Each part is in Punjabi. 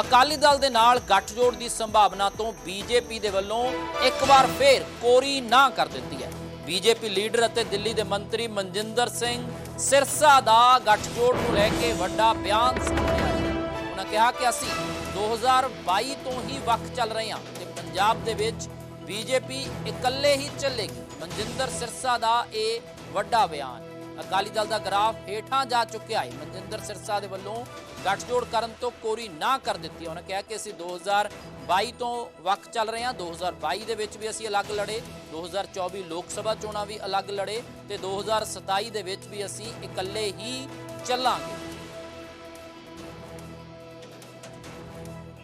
ਅਕਾਲੀ ਦਲ ਦੇ ਨਾਲ ਗੱਠਜੋੜ ਦੀ ਸੰਭਾਵਨਾ ਤੋਂ ਬੀਜੇਪੀ ਦੇ ਵੱਲੋਂ ਇੱਕ ਵਾਰ ਫੇਰ ਕੋਰੀ ਨਾ ਕਰ ਦਿੱਤੀ ਹੈ। ਬੀਜੇਪੀ ਲੀਡਰ ਅਤੇ ਦਿੱਲੀ ਦੇ ਮੰਤਰੀ ਮਨਜਿੰਦਰ ਸਿੰਘ ਸਿਰਸਾ ਦਾ ਗੱਠਜੋੜ ਨੂੰ ਲੈ ਕੇ ਵੱਡਾ ਬਿਆਨ ਸਾਹਮਣੇ ਆਇਆ ਉਹਨਾਂ ਕਿਹਾ ਕਿ ਅਸੀਂ 2022 ਤੋਂ ਹੀ ਵੱਖ ਚੱਲ ਰਹੇ ਹਾਂ ਤੇ ਪੰਜਾਬ ਦੇ ਵਿੱਚ ਬੀਜੇਪੀ ਇਕੱਲੇ ਹੀ ਚੱਲੇਗੀ। ਮਨਜਿੰਦਰ ਸਿਰਸਾ ਦਾ ਇਹ ਵੱਡਾ ਬਿਆਨ। ਅਕਾਲੀ ਦਲ ਦਾ ਗ੍ਰਾਫ ਹੇਠਾਂ ਜਾ ਚੁੱਕਿਆ ਹੈ। ਮਨਜਿੰਦਰ ਸਿਰਸਾ ਦੇ ਵੱਲੋਂ ਗੱਠਜੋੜ ਕਰਨ ਤੋਂ ਕੋਰੀ ਨਾ ਕਰ ਦਿੱਤੀ। ਉਹਨਾਂ ਕਿਹਾ ਕਿ ਅਸੀਂ 2022 ਤੋਂ ਵੱਖ ਚੱਲ ਰਹੇ ਹਾਂ। 2022 ਦੇ ਵਿੱਚ ਵੀ ਅਸੀਂ ਅਲੱਗ ਲੜੇ। 2024 ਲੋਕ ਸਭਾ ਚੋਣਾਂ ਵੀ ਅਲੱਗ ਲੜੇ ਤੇ 2027 ਦੇ ਵਿੱਚ ਵੀ ਅਸੀਂ ਇਕੱਲੇ ਹੀ ਚੱਲਾਂਗੇ।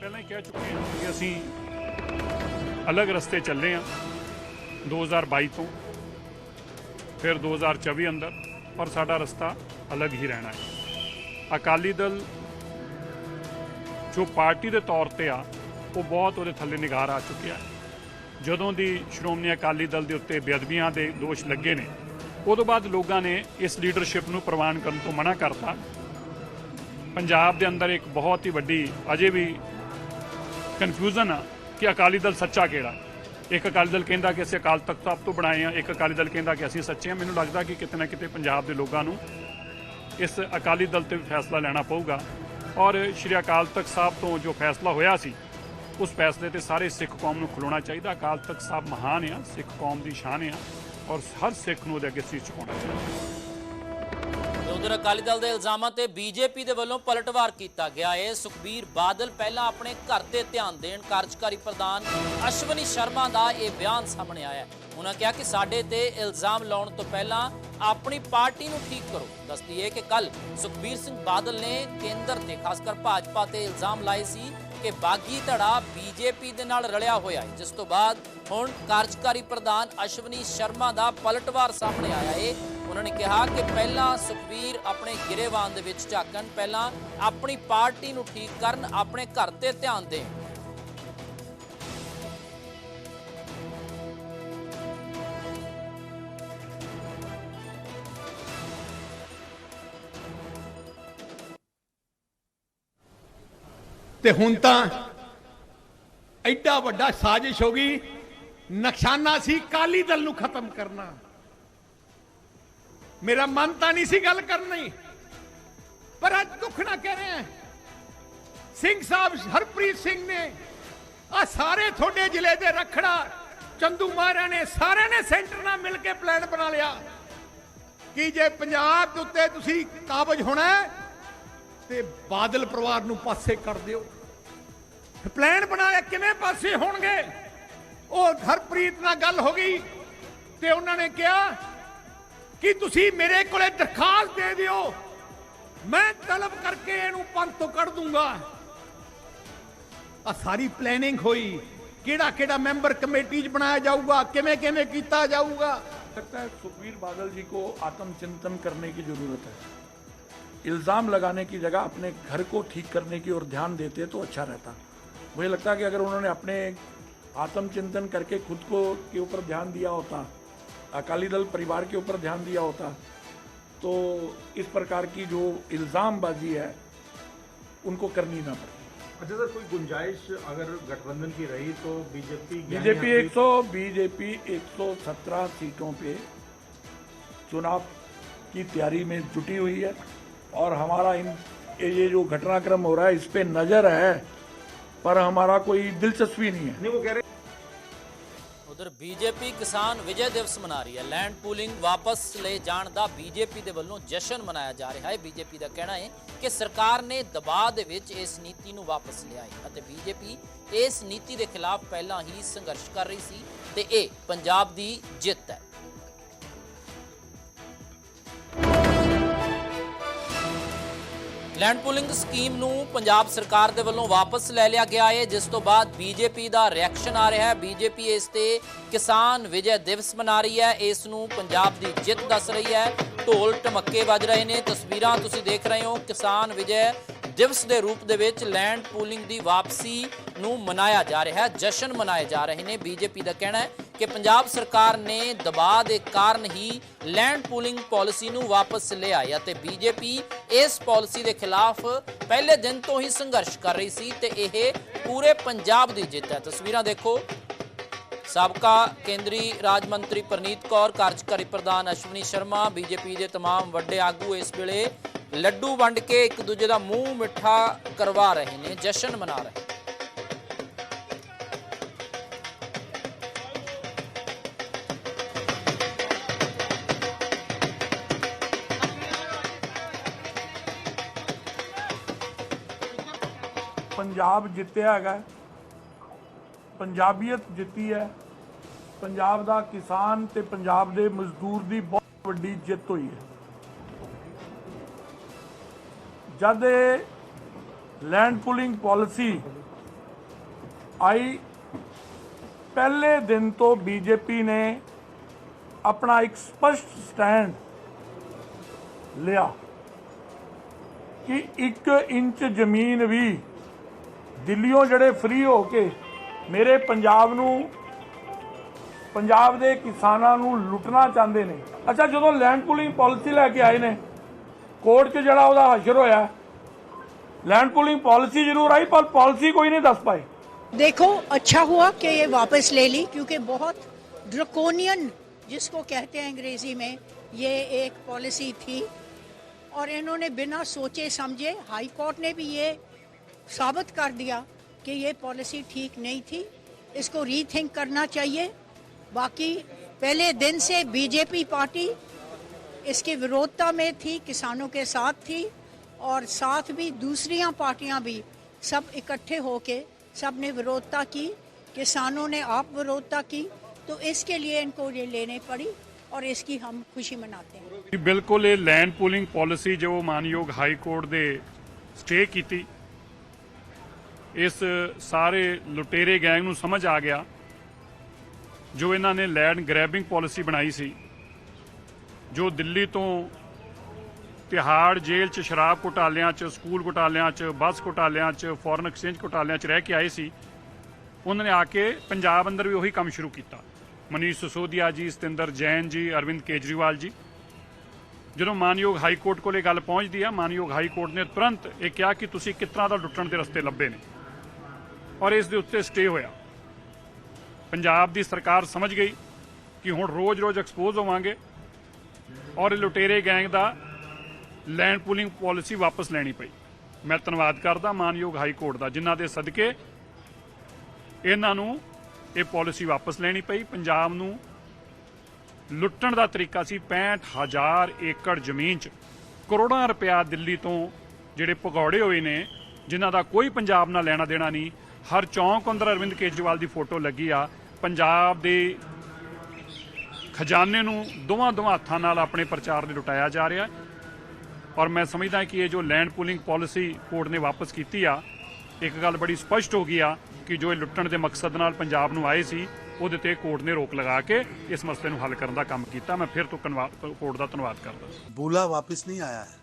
ਪਹਿਲਾਂ ਹੀ ਕਹਿ ਚੁੱਕੇ ਹਾਂ ਕਿ ਅਸੀਂ ਅਲੱਗ ਰਸਤੇ ਚੱਲੇ ਹਾਂ। 2022 ਤੋਂ, ਫਿਰ 2024 ਅੰਦਰ। ਪਰ ਸਾਡਾ ਰਸਤਾ ਅਲੱਗ ਹੀ ਰਹਿਣਾ ਹੈ। ਅਕਾਲੀ ਦਲ ਜੋ ਪਾਰਟੀ ਦੇ ਤੌਰ ਤੇ ਆ, ਉਹ ਬਹੁਤ ਉਹਦੇ ਥੱਲੇ ਨਿਗਾਰ ਆ ਚੁੱਕਿਆ ਹੈ। ਜਦੋਂ ਦੀ ਸ਼੍ਰੋਮਣੀ ਅਕਾਲੀ ਦਲ ਦੇ ਉੱਤੇ ਬੇਅਦਬੀਆਂ ਦੇ ਦੋਸ਼ ਲੱਗੇ ਨੇ, ਉਦੋਂ ਬਾਅਦ ਲੋਕਾਂ ਨੇ ਇਸ ਲੀਡਰਸ਼ਿਪ ਨੂੰ ਪ੍ਰਵਾਨ ਕਰਨ ਤੋਂ ਮਨਾ ਕਰਤਾ। ਪੰਜਾਬ ਦੇ ਅੰਦਰ ਇੱਕ ਬਹੁਤ ਹੀ ਵੱਡੀ, ਅਜੇ ਵੀ ਕਨਫਿਊਜ਼ਨ ਆ ਕਿ ਅਕਾਲੀ ਦਲ ਸੱਚਾ ਕਿਹੜਾ ਇੱਕ ਅਕਾਲੀ ਦਲ ਕਹਿੰਦਾ ਕਿ ਅਸੀਂ ਅਕਾਲ ਤਖਤ ਸਾਹਿਬ ਤੋਂ ਬਣਾਏ ਆ ਇੱਕ ਅਕਾਲੀ ਦਲ ਕਹਿੰਦਾ ਕਿ ਅਸੀਂ ਸੱਚੇ ਆ ਮੈਨੂੰ ਲੱਗਦਾ ਕਿ ਕਿਤੇ ਨਾ ਕਿਤੇ ਪੰਜਾਬ ਦੇ ਲੋਕਾਂ ਨੂੰ ਇਸ ਅਕਾਲੀ ਦਲ ਤੇ ਫੈਸਲਾ ਲੈਣਾ ਪਊਗਾ। ਔਰ ਸ਼੍ਰੀ ਅਕਾਲ ਤਖਤ ਸਾਹਿਬ ਤੋਂ ਜੋ ਫੈਸਲਾ ਹੋਇਆ ਸੀ, ਉਸ ਫੈਸਲੇ ਤੇ ਸਾਰੇ ਸਿੱਖ ਕੌਮ ਨੂੰ ਖਲੋਣਾ ਚਾਹੀਦਾ। ਅਕਾਲ ਤਖਤ ਸਾਹਿਬ ਮਹਾਨ ਆ, ਸਿੱਖ ਕੌਮ ਦੀ ਸ਼ਾਨ ਆ, ਔਰ ਹਰ ਸਿੱਖ ਨੂੰ ਉਹਦੇ ਅੱਗੇ ਸੀਸ ਝੁਕਾਉਣਾ ਚਾਹੀਦਾ। ਉਧਰ ਅਕਾਲੀ ਦਲ ਦੇ ਇਲਜ਼ਾਮਾਂ ਤੇ ਬੀਜੇਪੀ ਦੇ ਵੱਲੋਂ ਪਲਟਵਾਰ ਕੀਤਾ ਗਿਆ। ਹੈ ਸੁਖਬੀਰ ਬਾਦਲ ਪਹਿਲਾਂ ਆਪਣੇ ਘਰ ਤੇ ਧਿਆਨ ਦੇਣ ਕਾਰਜਕਾਰੀ ਪ੍ਰਧਾਨ ਅਸ਼ਵਨੀ ਸ਼ਰਮਾ ਦਾ ਇਹ ਬਿਆਨ ਸਾਹਮਣੇ ਆਇਆ ਹੈ। ਉਹਨਾਂ ਕਿਹਾ ਕਿ ਸਾਡੇ ਤੇ ਇਲਜ਼ਾਮ ਲਾਉਣ ਤੋਂ ਪਹਿਲਾਂ ਆਪਣੀ ਪਾਰਟੀ ਨੂੰ ਠੀਕ ਕਰੋ। ਦੱਸਦੀ ਹੈ ਕਿ ਕੱਲ ਸੁਖਬੀਰ ਸਿੰਘ ਬਾਦਲ ਨੇ ਕੇਂਦਰ ਤੇ ਖਾਸ ਕਰ ਭਾਜਪਾ ਤੇ ਇਲਜ਼ਾਮ ਲਾਏ ਸੀ ਕਿ ਬਾਗੀ ਧੜਾ ਬੀਜੇਪੀ ਦੇ ਨਾਲ ਰਲਿਆ ਹੋਇਆ ਹੈ, ਜਿਸ ਤੋਂ ਬਾਅਦ ਹੁਣ ਕਾਰਜਕਾਰੀ ਪ੍ਰਧਾਨ ਅਸ਼ਵਨੀ ਸ਼ਰਮਾ ਦਾ ਪਲਟਵਾਰ ਸਾਹਮਣੇ ਆਇਆ ਏ। ਉਹਨਾਂ ਨੇ ਕਿਹਾ ਕਿ ਪਹਿਲਾਂ ਸੁਖਬੀਰ ਆਪਣੇ ਗਿਰੇਵਾਨ ਦੇ ਵਿੱਚ ਝਾਕਣ, ਪਹਿਲਾਂ ਆਪਣੀ ਪਾਰਟੀ ਨੂੰ ਠੀਕ ਕਰਨ, ਆਪਣੇ ਘਰ ਤੇ ਧਿਆਨ ਦੇਣ। ਤੇ ਹੁਣ ਤਾਂ ਐਡਾ ਵੱਡਾ ਸਾਜ਼ਿਸ਼ ਹੋ ਗਈ। ਨਕਸ਼ਾਨਾ ਸੀ, ਕਾਲੀ ਦਲ ਨੂੰ ਖਤਮ ਕਰਨਾ। ਮੇਰਾ ਮਨ ਤਾਂ ਨਹੀਂ ਸੀ ਗੱਲ ਕਰਨੀ ਪਰ ਅੱਜ ਦੁੱਖ ਨਾ ਕਹਿ ਰਹੇ ਸਿੰਘ ਸਾਹਿਬ ਹਰਪ੍ਰੀਤ ਸਿੰਘ ਨੇ ਆ ਸਾਰੇ ਤੁਹਾਡੇ ਜ਼ਿਲ੍ਹੇ ਦੇ ਰਖੜਾ, ਚੰਦੂ ਮਾਰਿਆ ਨੇ, ਸਾਰਿਆਂ ਨੇ ਸੈਂਟਰ ਨਾਲ ਮਿਲ ਕੇ ਪਲਾਨ ਬਣਾ ਲਿਆ। ਕਿ ਜੇ ਪੰਜਾਬ ਦੇ ਉੱਤੇ ਤੁਸੀਂ ਕਾਬਜ ਹੋਣਾ ਤੇ ਬਾਦਲ ਪਰਿਵਾਰ ਨੂੰ ਪਾਸੇ ਕਰ ਦਿਓ ਪਲਾਨ ਬਣਾਇਆ ਕਿਵੇਂ ਪਾਸੇ ਹੋਣਗੇ ਉਹ ਹਰਪ੍ਰੀਤ ਨਾਲ ਗੱਲ ਹੋ ਗਈ ਤੇ ਉਹਨਾਂ ਨੇ ਕਿਹਾ ਕਿ ਤੁਸੀਂ ਮੇਰੇ ਕੋਲੇ ਦਰਖਾਸਤ ਦੇ ਦਿਓ ਮੈਂ ਤਲਬ ਕਰਕੇ ਇਹਨੂੰ ਪੰਥ ਤੋਂ ਕੱਢ ਦੂੰਗਾ ਆ ਸਾਰੀ ਪਲੈਨਿੰਗ ਹੋਈ ਕਿਹੜਾ ਕਿਹੜਾ ਮੈਂਬਰ ਕਮੇਟੀ 'ਚ ਬਣਾਇਆ ਜਾਊਗਾ ਕਿਵੇਂ ਕਿਵੇਂ ਕੀਤਾ ਜਾਊਗਾ लगता है सुखबीर बादल जी को आत्मचिंतन करने की जरूरत है इल्ज़ाम लगाने की जगह अपने घर को ठीक करने की ओर ध्यान देते तो अच्छा रहता। मुझे लगता है कि अगर उन्होंने अपने आत्मचिंतन करके खुद को के ऊपर ध्यान दिया होता अकाली दल परिवार के ऊपर ध्यान दिया होता तो इस प्रकार की जो इल्ज़ामबाजी है उनको करनी ना पड़ती। अच्छा सर कोई गुंजाइश अगर गठबंधन की रही तो बीजेपी बीजेपी 100 बीजेपी 117 सीटों पे चुनाव की तैयारी में जुटी हुई है। और हमारा इन ये जो घटनाक्रम हो रहा है इस पे नजर है पर हमारा कोई दिलचस्पी नहीं है नहीं वो कह रहे ਉਧਰ ਬੀਜੇਪੀ ਕਿਸਾਨ ਵਿਜੇ ਦਿਵਸ ਮਨਾ ਰਹੀ ਹੈ ਲੈਂਡ ਪੂਲਿੰਗ ਵਾਪਸ ਲੈ ਜਾਣ ਦਾ ਬੀਜੇਪੀ ਦੇ ਵੱਲੋਂ ਜਸ਼ਨ ਮਨਾਇਆ ਜਾ ਰਿਹਾ ਹੈ ਬੀਜੇਪੀ ਦਾ ਕਹਿਣਾ ਹੈ ਕਿ ਸਰਕਾਰ ਨੇ ਦਬਾਅ ਦੇ ਵਿੱਚ ਇਸ ਨੀਤੀ ਨੂੰ ਵਾਪਸ ਲਿਆ ਹੈ ਅਤੇ ਬੀਜੇਪੀ ਇਸ ਨੀਤੀ ਦੇ ਖਿਲਾਫ ਪਹਿਲਾਂ ਹੀ ਸੰਘਰਸ਼ ਕਰ ਰਹੀ ਸੀ ਤੇ ਇਹ ਪੰਜਾਬ ਦੀ ਜਿੱਤ ਹੈ ਲੈਂਡ ਪੂਲਿੰਗ ਸਕੀਮ ਨੂੰ ਪੰਜਾਬ ਸਰਕਾਰ ਦੇ ਵੱਲੋਂ ਵਾਪਸ ਲੈ ਲਿਆ ਗਿਆ ਹੈ, ਜਿਸ ਤੋਂ ਬਾਅਦ ਬੀਜੇਪੀ ਦਾ ਰਿਐਕਸ਼ਨ ਆ ਰਿਹਾ ਹੈ। ਬੀਜੇਪੀ ਇਸ ਤੇ ਕਿਸਾਨ ਵਿਜੇ ਦਿਵਸ ਮਨਾ ਰਹੀ ਹੈ। ਇਸ ਨੂੰ ਪੰਜਾਬ ਦੀ ਜਿੱਤ ਦੱਸ ਰਹੀ ਹੈ। ਢੋਲ ਟਮੱਕੇ ਵੱਜ ਰਹੇ ਨੇ। ਤਸਵੀਰਾਂ ਤੁਸੀਂ ਦੇਖ ਰਹੇ ਹੋ। ਕਿਸਾਨ ਵਿਜੇ ਦਿਵਸ ਦੇ ਰੂਪ ਦੇ ਵਿੱਚ ਲੈਂਡ ਪੂਲਿੰਗ ਦੀ ਵਾਪਸੀ ਨੂੰ ਮਨਾਇਆ ਜਾ ਰਿਹਾ ਹੈ। ਜਸ਼ਨ ਮਨਾਏ ਜਾ ਰਹੇ ਨੇ। ਬੀਜੇਪੀ ਦਾ ਕਹਿਣਾ ਹੈ ਕਿ ਪੰਜਾਬ ਸਰਕਾਰ ਨੇ ਦਬਾਅ ਦੇ ਕਾਰਨ ਹੀ ਲੈਂਡ ਪੂਲਿੰਗ ਪਾਲਿਸੀ ਨੂੰ ਵਾਪਸ ਲਿਆ ਹੈ ਅਤੇ ਬੀਜੇਪੀ ਇਸ ਪਾਲਿਸੀ ਦੇ ਖਿਲਾਫ ਪਹਿਲੇ ਦਿਨ ਤੋਂ ਹੀ ਸੰਘਰਸ਼ ਕਰ ਰਹੀ ਸੀ ਤੇ ਇਹ ਪੂਰੇ ਪੰਜਾਬ ਦੀ ਜਿੱਤ ਹੈ ਤਸਵੀਰਾਂ ਦੇਖੋ ਸਾਬਕਾ ਕੇਂਦਰੀ ਰਾਜ ਮੰਤਰੀ ਪ੍ਰਨੀਤ ਕੌਰ ਕਾਰਜਕਾਰੀ ਪ੍ਰਧਾਨ ਅਸ਼ਵਨੀ ਸ਼ਰਮਾ ਬੀਜੇਪੀ ਦੇ तमाम ਵੱਡੇ ਆਗੂ ਇਸ ਵੇਲੇ ਲੱਡੂ ਵੰਡ ਕੇ ਇੱਕ ਦੂਜੇ ਦਾ ਮੂੰਹ ਮਿੱਠਾ ਕਰਵਾ ਰਹੇ ਨੇ ਜਸ਼ਨ ਮਨਾ ਰਹੇ ਪੰਜਾਬ ਜਿੱਤਿਆ ਹੈਗਾ ਪੰਜਾਬੀਅਤ ਜਿੱਤੀ ਹੈ। ਪੰਜਾਬ ਦਾ ਕਿਸਾਨ ਤੇ ਪੰਜਾਬ ਦੇ ਮਜ਼ਦੂਰ ਦੀ ਬਹੁਤ ਵੱਡੀ ਜਿੱਤ ਹੋਈ ਹੈ। ਜਦ ਇਹ ਲੈਂਡ ਪੁਲਿੰਗ ਪਾਲਿਸੀ ਆਈ, ਪਹਿਲੇ ਦਿਨ ਤੋਂ ਬੀਜੇਪੀ ਨੇ ਆਪਣਾ ਇੱਕ ਸਪਸ਼ਟ ਸਟੈਂਡ ਲਿਆ ਕਿ 1 ਇੰਚ ਜ਼ਮੀਨ ਵੀ ਦਿੱਲੀੋਂ ਜਿਹੜੇ ਫ੍ਰੀ ਹੋ ਕੇ ਮੇਰੇ ਪੰਜਾਬ ਨੂੰ ਪੰਜਾਬ ਦੇ ਕਿਸਾਨਾਂ ਨੂੰ ਲੁੱਟਣਾ ਚਾਹੁੰਦੇ ਨੇ ਅੱਛਾ ਜਦੋਂ ਲੈਂਡ ਪੂਲਿੰਗ ਪਾਲਿਸੀ ਲੈ ਕੇ ਆਏ ਨੇ ਕੋਰਟ 'ਚ ਜਿਹੜਾ ਉਹਦਾ ਹਸ਼ਰ ਹੋਇਆ ਲੈਂਡ ਪੂਲਿੰਗ ਪਾਲਿਸੀ ਜ਼ਰੂਰ ਆਈ ਪਰ ਪਾਲਿਸੀ ਕੋਈ ਨਹੀਂ ਦੱਸ ਪਾਏ देखो अच्छा हुआ कि ये वापस ले ली क्योंकि बहुत ड्रकोनियन जिसको कहते हैं अंग्रेजी में ये एक पॉलिसी थी और इन्होंने बिना सोचे समझे हाई कोर्ट ने भी ये साबित कर दिया कि ये पॉलिसी ठीक नहीं थी। इसको रीथिंक करना चाहिए। बाकी पहले दिन से बीजेपी पार्टी इसके विरोधता में थी, किसानों के साथ थी और साथ भी दूसरी पार्टियाँ भी सब इकट्ठे होके सबने विरोधता की, किसानों ने आप विरोधता की। तो इसके लिए इनको ये लेने पड़ी और इसकी हम खुशी मनाते हैं। बिल्कुल, ये लैंड पुलिंग पॉलिसी जो मानयोग हाई कोर्ट दे स्टे की थी ਇਸ ਸਾਰੇ ਲੁਟੇਰੇ ਗੈਂਗ ਨੂੰ ਸਮਝ ਆ ਗਿਆ ਜੋ ਇਹਨਾਂ ਨੇ ਲੈਂਡ ਗ੍ਰੈਬਿੰਗ ਪਾਲਿਸੀ ਬਣਾਈ ਸੀ, ਜੋ ਦਿੱਲੀ ਤੋਂ ਤਿਹਾੜ ਜੇਲ੍ਹ 'ਚ ਸ਼ਰਾਬ ਘੁਟਾਲਿਆਂ 'ਚ, ਸਕੂਲ ਘੁਟਾਲਿਆਂ 'ਚ, ਬੱਸ ਘੁਟਾਲਿਆਂ 'ਚ ਫੋਰਨ ਐਕਸਚੇਂਜ ਘੁਟਾਲਿਆਂ 'ਚ ਰਹਿ ਕੇ ਆਏ ਸੀ, ਉਹਨਾਂ ਨੇ ਆ ਕੇ ਪੰਜਾਬ ਅੰਦਰ ਵੀ ਉਹੀ ਕੰਮ ਸ਼ੁਰੂ ਕੀਤਾ। ਮਨੀਸ਼ ਸਸੋਦੀਆ ਜੀ, ਸਤਿੰਦਰ ਜੈਨ ਜੀ, ਅਰਵਿੰਦ ਕੇਜਰੀਵਾਲ ਜੀ। ਜਦੋਂ ਮਾਨਯੋਗ ਹਾਈ ਕੋਰਟ ਕੋਲੇ ਗੱਲ ਪਹੁੰਚਦੀ ਆ, ਮਾਨਯੋਗ ਹਾਈ ਕੋਰਟ ਨੇ ਤੁਰੰਤ ਇਹ ਕਿਹਾ ਕਿ ਤੁਸੀਂ ਕਿਸ ਦਾ ਲੁੱਟਣ ਦੇ ਰਸਤੇ ਲੱਭੇ ਨੇ? ਔਰ ਇਸ ਦੇ ਉੱਤੇ ਸਟੇ ਹੋਇਆ। ਪੰਜਾਬ ਦੀ ਸਰਕਾਰ ਸਮਝ ਗਈ ਕਿ ਹੁਣ ਰੋਜ਼-ਰੋਜ਼ ਐਕਸਪੋਜ਼ ਹੋਵਾਂਗੇ ਔਰ ਲੁਟੇਰੇ ਗੈਂਗ ਦਾ ਲੈਂਡ ਪੂਲਿੰਗ ਪਾਲਿਸੀ ਵਾਪਸ ਲੈਣੀ ਪਈ। ਮੈਂ ਧੰਨਵਾਦ ਕਰਦਾ ਮਾਨਯੋਗ ਹਾਈ ਕੋਰਟ ਦਾ, ਜਿਨ੍ਹਾਂ ਦੇ ਸਦਕੇ ਇਹਨਾਂ ਨੂੰ ਇਹ ਪਾਲਿਸੀ ਵਾਪਸ ਲੈਣੀ ਪਈ। ਪੰਜਾਬ ਨੂੰ ਲੁੱਟਣ ਦਾ ਤਰੀਕਾ ਸੀ 65000 ਏਕੜ ਜ਼ਮੀਨ 'ਚ। ਕਰੋੜਾਂ ਰੁਪਇਆ ਦਿੱਲੀ ਤੋਂ ਜਿਹੜੇ ਭਗੌੜੇ ਹੋਏ ਨੇ, ਜਿਨ੍ਹਾਂ ਦਾ ਕੋਈ ਪੰਜਾਬ ਨਾਲ ਲੈਣਾ ਦੇਣਾ ਨਹੀਂ ਹਰ ਚੌਂਕ ਅੰਦਰ ਅਰਵਿੰਦ ਕੇਜਰੀਵਾਲ ਦੀ ਫੋਟੋ ਲੱਗੀ ਆ। ਪੰਜਾਬ ਦੇ ਖਜ਼ਾਨੇ ਨੂੰ ਦੋਵਾਂ ਦੋਵਾਂ ਹੱਥਾਂ ਨਾਲ ਆਪਣੇ ਪ੍ਰਚਾਰ ਦੇ ਲੁਟਾਇਆ ਜਾ ਰਿਹਾ ਔਰ ਮੈਂ ਸਮਝਦਾ ਕਿ ਇਹ ਜੋ ਲੈਂਡ ਪੂਲਿੰਗ ਪਾਲਿਸੀ ਕੋਰਟ ਨੇ ਵਾਪਸ ਕੀਤੀ ਆ, ਇੱਕ ਗੱਲ ਬੜੀ ਸਪਸ਼ਟ ਹੋ ਗਈ ਆ ਕਿ ਜੋ ਇਹ ਲੁੱਟਣ ਦੇ ਮਕਸਦ ਨਾਲ ਪੰਜਾਬ ਨੂੰ ਆਏ ਸੀ, ਉਹਦੇ ਤੇ ਕੋਰਟ ਨੇ ਰੋਕ ਲਗਾ ਕੇ ਇਸ ਮਸਲੇ ਨੂੰ ਹੱਲ ਕਰਨ ਦਾ ਕੰਮ ਕੀਤਾ। ਮੈਂ ਫਿਰ ਤੋਂ ਕੋਰਟ ਦਾ ਧੰਨਵਾਦ ਕਰਦਾ। ਬੂਲਾ ਵਾਪਸ ਨਹੀਂ ਆਇਆ ਹੈ।